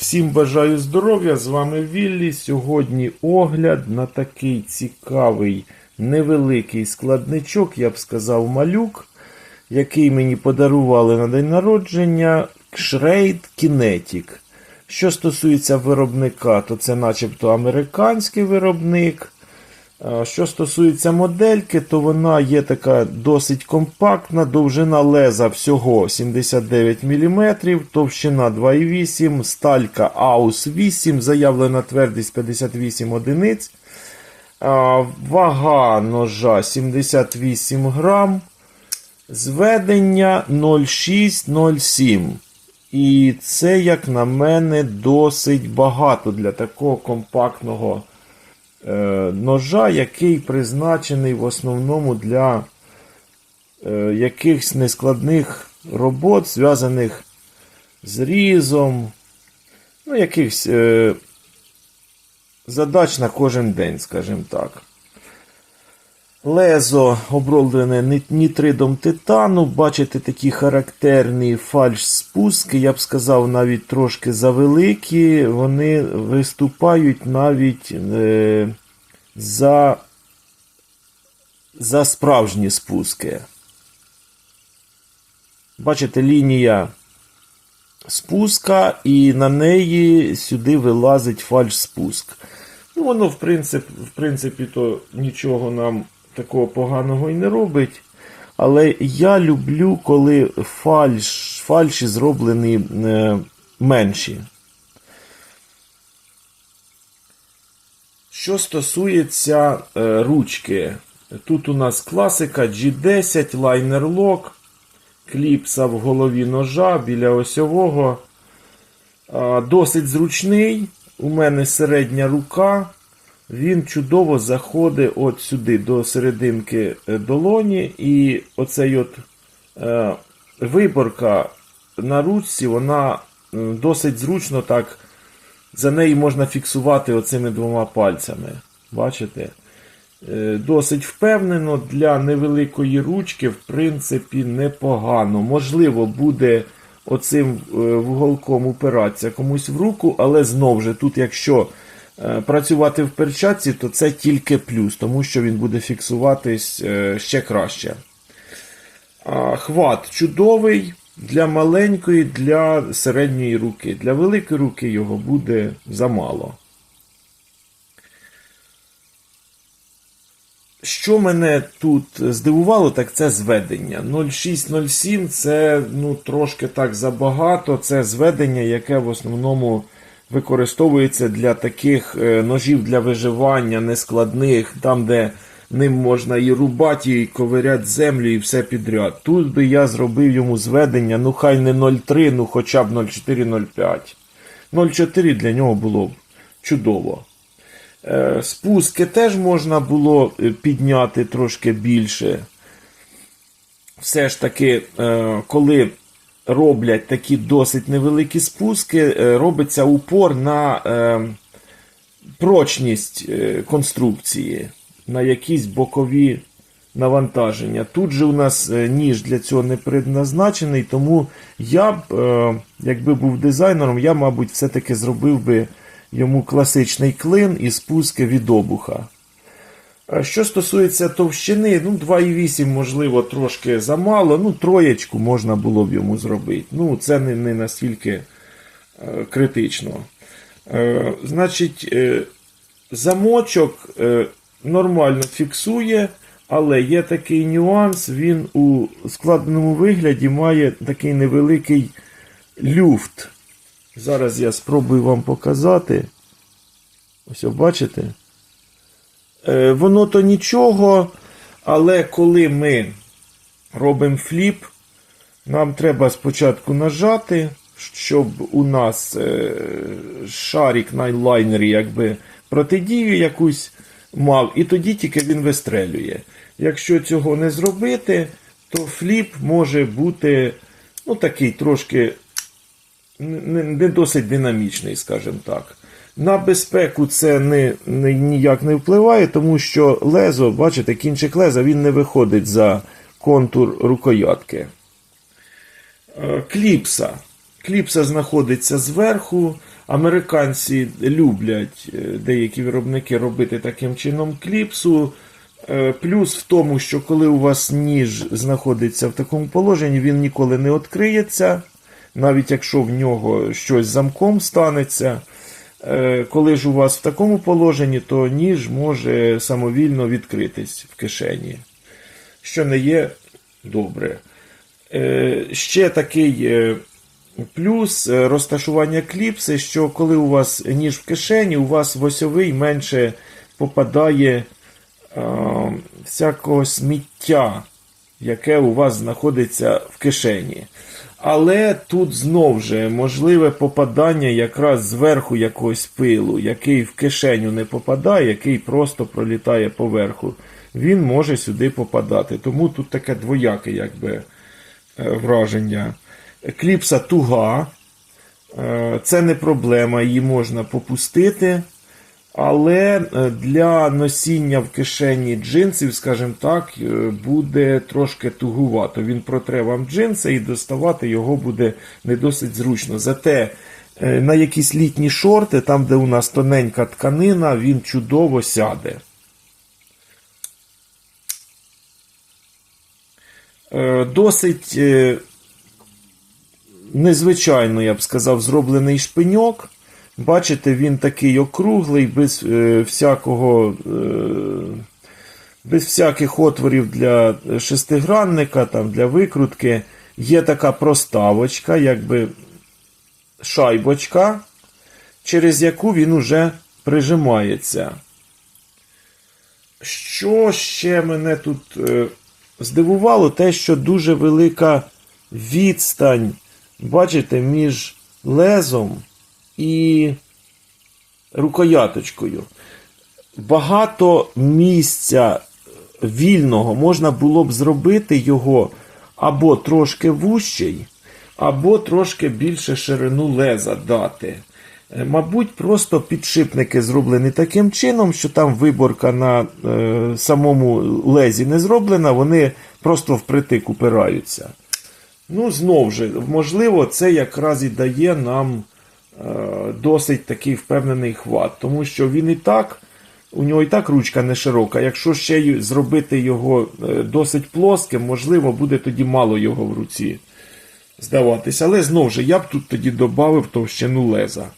Всім бажаю здоров'я, з вами Віллі. Сьогодні огляд на такий цікавий невеликий складничок, я б сказав, малюк, який мені подарували на день народження Шрейд Kinetic. Що стосується виробника, то це начебто американський виробник. А Що стосується модельки, то вона є така досить компактна, довжина леза всього 79 мм, товщина 2,8, сталька AUS 8, заявлена твердість 58 одиниць, вага ножа 78 грам, зведення 0,6-0,7. І це, як на мене, досить багато для такого компактного е, ножа, який призначений в основному для е, якихось нескладних робот, зв'язаних з різом, ну, якихось е, задач на кожен день, скажімо так. Лезо оброблене нітридом титану. Бачите такі характерні фальш-спуски, я б сказав, навіть трошки завеликі. Вони виступають навіть е, за, за справжні спуски. Бачите, лінія спуска, і на неї сюди вилазить фальш-спуск. Ну, воно, в принципі, в принципі, то нічого нам такого поганого і не робить. Але я люблю, коли фальш, фальші зроблені е, менші. Що стосується е, ручки, тут у нас класика G10, лайнер лок, кліпса в голові ножа біля осьового. А, Досить зручний. У мене середня рука. Він чудово заходить от сюди до серединки е, долоні. І оцей от е, виборка на ручці, вона досить зручно так. За неї можна фіксувати оцими двома пальцями. Бачите? Е, Досить впевнено для невеликої ручки, в принципі, непогано. Можливо, буде оцим е, вуголком упиратися комусь в руку, але знову ж тут, якщо е, працювати в перчатці, то це тільки плюс, тому що він буде фіксуватись ще краще. Хват чудовий для маленької, для середньої руки. Для великої руки його буде замало. Що мене тут здивувало, так це зведення. 0,6-0,7 це ну, трошки так забагато. Це зведення, яке в основному використовується для таких е, ножів для виживання нескладних, там, де ним можна і рубати, і ковиряти землю, і все підряд. Тут би я зробив йому зведення, ну хай не 0,3, ну хоча б 0,4-0,5. 0,4 для нього було б чудово. Е, Спуски теж можна було е, підняти трошки більше. Все ж таки, е, коли роблять такі досить невеликі спуски, робиться упор на прочність конструкції, на якісь бокові навантаження. Тут же у нас е, ніж для цього не предназначений, тому я б, е, якби був дизайнером, я, мабуть, все-таки зробив би йому класичний клин і спуски від обуха. Що стосується товщини, ну 2,8 можливо трошки замало, ну троєчку можна було б йому зробити. Ну, це не, не настільки е, критично. Е, значить, е, замочок е, нормально фіксує, але є такий нюанс, він у складеному вигляді має такий невеликий люфт. Зараз я спробую вам показати. Ось бачите? Е, воно то нічого, але коли ми робимо фліп, нам треба спочатку нажати, щоб у нас е, шарик на лайнері якби протидію якусь мав, і тоді тільки він вистрелює. Якщо цього не зробити, то фліп може бути ну, такий трошки не, досить динамічний, скажімо так. На безпеку це не, не, ніяк не впливає, тому що лезо, бачите, кінчик леза він не виходить за контур рукоятки. Е, Кліпса. Кліпса знаходиться зверху, Американці люблять е, деякі виробники робити таким чином кліпсу. Е, Плюс в тому, що коли у вас ніж знаходиться в такому положенні, він ніколи не відкриється, навіть якщо в нього щось замком станеться. Е, Коли ж у вас в такому положенні, то ніж може самовільно відкритись в кишені, що не є добре. Ще такий плюс е, розташування кліпси, що коли у вас ніж в кишені, у вас в осьовий менше попадає е, всякого сміття, яке у вас знаходиться в кишені. Але тут знов же можливе попадання якраз зверху якогось пилу, який в кишеню не попадає, який просто пролітає поверху. Він може сюди попадати. Тому тут таке двояке якби, е, враження. Кліпса туга. Е, Це не проблема, її можна попустити. Але е, для носіння в кишені джинсів, скажімо так, е, буде трошки тугувато. Він протре вам джинси і доставати його буде не досить зручно. Зате на якісь літні шорти, там, де у нас тоненька тканина, він чудово сяде. Досить незвичайно, я б сказав, зроблений шпиньок. Бачите, він такий округлий, без е, всякого. Е, без всяких отворів для шестигранника, там, для викрутки. Є така проставочка, якби шайбочка, через яку він уже прижимається. Що ще мене тут е, здивувало, те, що дуже велика відстань, бачите, між лезом і рукояточкою. Багато місця вільного можна було б зробити його або трошки вущий, або трошки більше ширину леза дати. Е, Мабуть, просто підшипники зроблені таким чином, що там виборка на е, самому лезі не зроблена, вони просто впритик упираються. Ну, знову ж, можливо, це якраз і дає нам е, досить такий впевнений хват, тому що він і так, у нього і так ручка не широка. Якщо ще й зробити його е, досить плоским, можливо, буде тоді мало його в руці здаватися. Але знову ж, я б тут тоді додав товщину леза.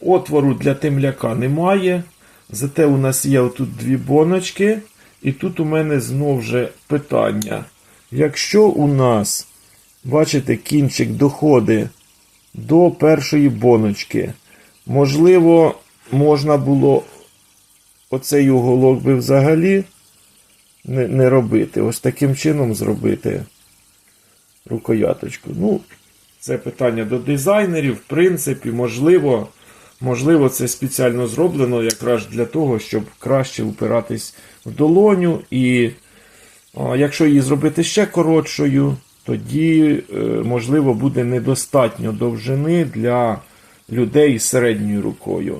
Отвору для темляка немає. Зате у нас є отут дві боночки. І тут у мене знову же питання. Якщо у нас, бачите, кінчик доходить до першої боночки, можливо, можна було оцей уголок би взагалі не, не робити. Ось таким чином зробити рукояточку. Ну, це питання до дизайнерів. В принципі, можливо, можливо, це спеціально зроблено якраз для того, щоб краще упиратись в долоню. І якщо її зробити ще коротшою, тоді, е, можливо, буде недостатньо довжини для людей з середньою рукою.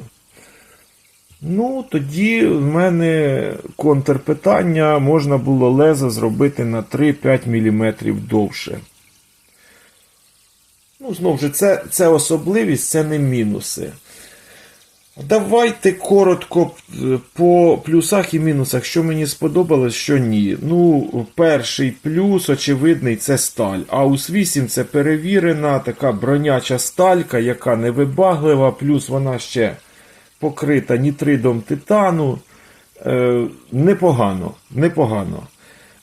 Ну, тоді в мене контрпитання можна було лезо зробити на 3-5 мм довше. Ну, знову ж, це, це особливість, це не мінуси. Давайте коротко е, по плюсах і мінусах, що мені сподобалось, що ні. Ну, перший плюс, очевидний, це сталь. Аус 8 це перевірена, така броняча сталька, яка невибаглива, плюс вона ще покрита нітридом титану. Е, непогано, непогано.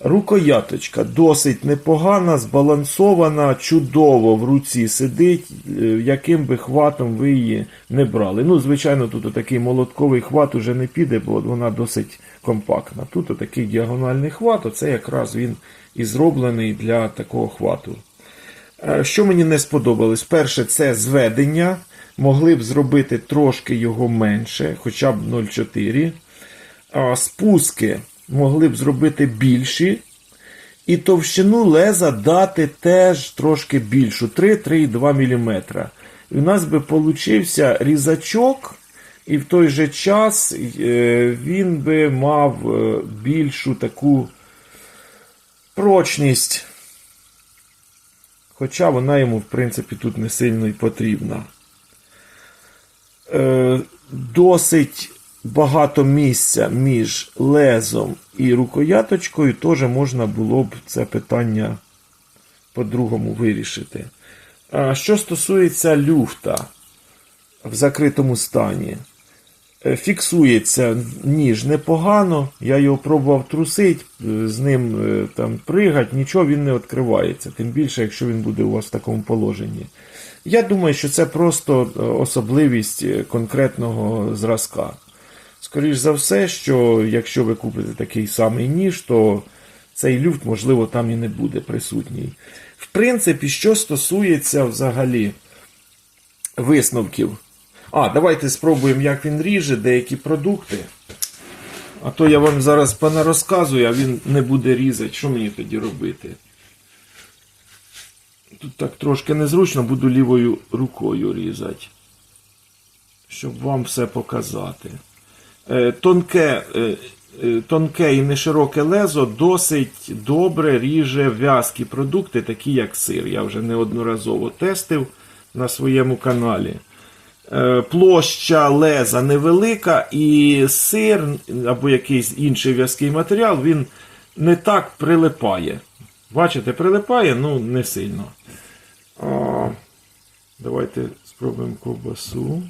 Рукояточка досить непогана, збалансована, чудово в руці сидить, е, яким би хватом ви її не брали. Ну, звичайно, тут такий молотковий хват уже не піде, бо вона досить компактна. Тут такий діагональний хват, оце якраз він і зроблений для такого хвату. Е, Що мені не сподобалось? Перше, це зведення. Могли б зробити трошки його менше, хоча б 0,4. Спуски могли б зробити більші. І товщину леза дати теж трошки більшу 3-3,2 мм. І у нас би получився різачок, і в той же час е, він би мав е, більшу таку прочність. Хоча вона йому, в принципі, тут не сильно і потрібна. Е, досить багато місця між лезом і рукояточкою, теж можна було б це питання по-другому вирішити. А що стосується люфта в закритому стані, е, фіксується ніж непогано, я його пробував трусити, е, з ним е, там пригати, нічого він не відкривається, тим більше, якщо він буде у вас в такому положенні. Я думаю, що це просто особливість конкретного зразка. Скоріш за все, що якщо ви купите такий самий ніж, то цей люфт, можливо, там і не буде присутній. В принципі, що стосується взагалі висновків. А, давайте спробуємо, як він ріже деякі продукти. А то я вам зараз понарозказую, а він не буде різати. Що мені тоді робити? Тут так трошки незручно, буду лівою рукою різати. Щоб вам все показати. Е, Тонке, е, е, тонке і нешироке лезо досить добре ріже в'язкі продукти, такі як сир. Я вже неодноразово тестив на своєму каналі. Площа леза невелика, і сир або якийсь інший в'язкий матеріал він не так прилипає. Бачите, прилипає, ну не сильно. А, давайте спробуємо ковбасу.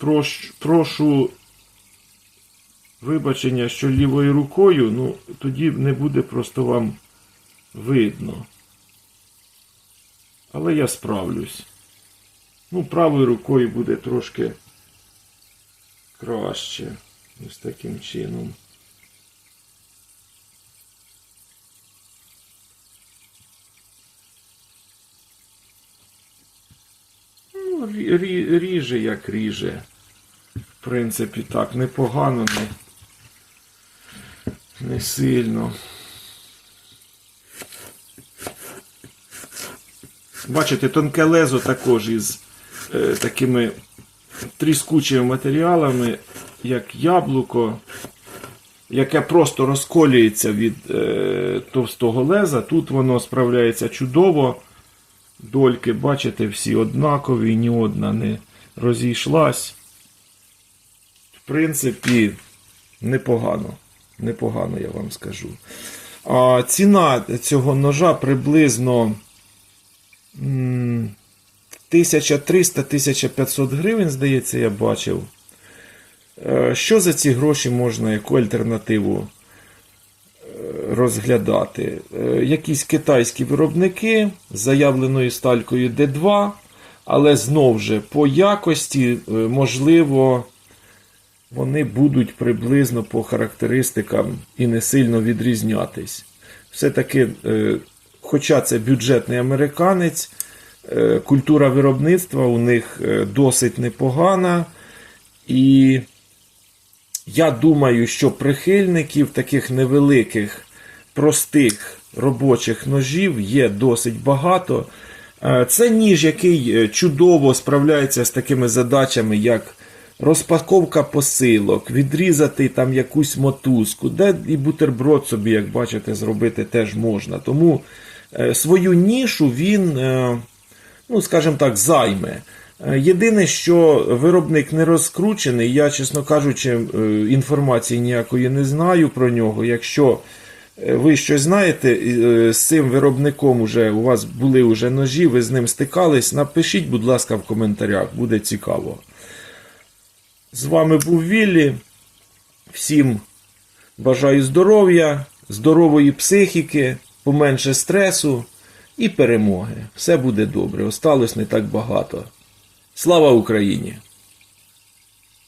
Прош, прошу вибачення, що лівою рукою, ну тоді не буде просто вам видно. Але я справлюсь. Ну, правою рукою буде трошки краще. Ось таким чином. Ну, рі- рі- ріже як ріже. В принципі, так, непогано, не, не сильно. Бачите, тонке лезо також із е, такими тріскучими матеріалами, як яблуко, яке просто розколюється від е, товстого леза. Тут воно справляється чудово. Дольки, бачите, всі однакові, ні одна не розійшлась. В принципі, непогано. Непогано, я вам скажу. А ціна цього ножа приблизно 1300-1500 гривень, здається, я бачив. Е, Що за ці гроші можна, яку альтернативу розглядати? Е, Якісь китайські виробники з заявленою сталькою D2, але знову ж по якості, е, можливо, вони будуть приблизно по характеристикам і не сильно відрізнятись. Все-таки, е, хоча це бюджетний американець, культура виробництва у них досить непогана. І я думаю, що прихильників таких невеликих, простих робочих ножів є досить багато. Е, Це ніж, який е, чудово справляється з такими задачами, як розпаковка посилок, відрізати там якусь мотузку, де і бутерброд собі, як бачите, зробити теж можна. Тому е, свою нішу він, ну, скажімо так, займе. Е, Єдине, що виробник не розкручений, я, чесно кажучи, е, інформації ніякої не знаю про нього. Якщо е, ви щось знаєте, з цим виробником уже у вас були вже ножі, ви з ним стикались, напишіть, будь ласка, в коментарях, буде цікаво. З вами був Віллі. Всім бажаю здоров'я, здорової психіки, поменше стресу і перемоги. Все буде добре. Осталось не так багато. Слава Україні!